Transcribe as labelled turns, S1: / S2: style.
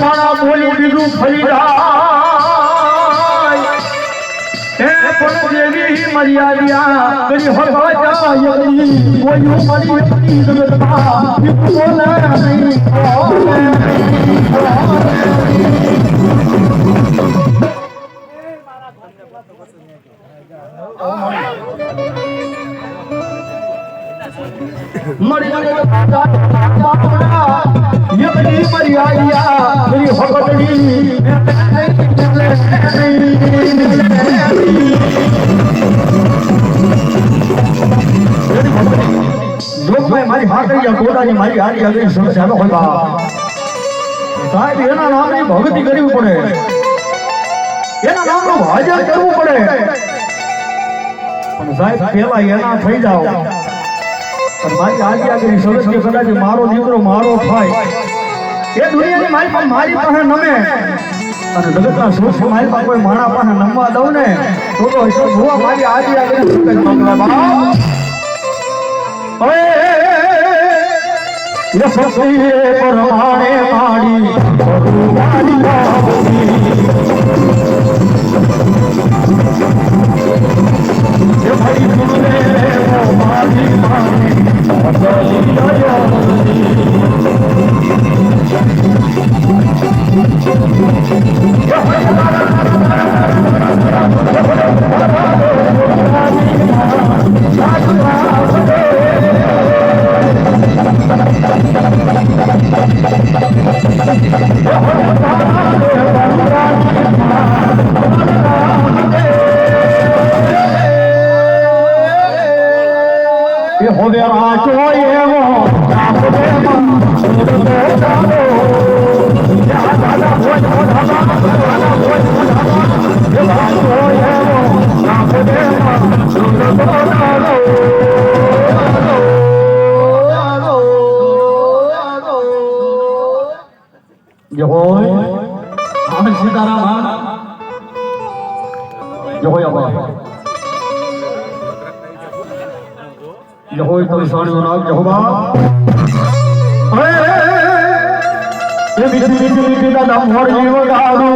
S1: માણા બોલી બીજું ફરી જાય મર્યાદા કરી હવા જાય કોઈ મરી હતી જગતમાં બોલે નહીં બોલે યમની મરિયા કરી હકડની લોકભાઈ, મારી હાકરિયા પોતાની મારી હારી આગળ સમસ્યા નો હોય. સાહેબ, એના નામની ભક્તિ કરવી પડે. એના નામનું ભજન કરવું પડે. પણ સાહેબ પેલા એના થઈ જાઓ. પણ મારી આજે આગળ સરસ કે કદાચ મારો દીકરો મારો થાય. એ દુનિયાની મારી પાસે મારી પાસે નમે. અને જગતના સુખ મારી પાસે માણા પાસે નમવા દઉં ને, તો તો ભુવા મારી આજે આગળ યશસ્વી પરમાણે માડી કરુણાની ભાવની એ হবে রাত হয় এমন। হবে আমি সীতারাম। জয় আবার યહો કોઈ સાણી નામ યહોવા હે એ બીજી બીજી બીજી ના નામ મોર જીવ ગારો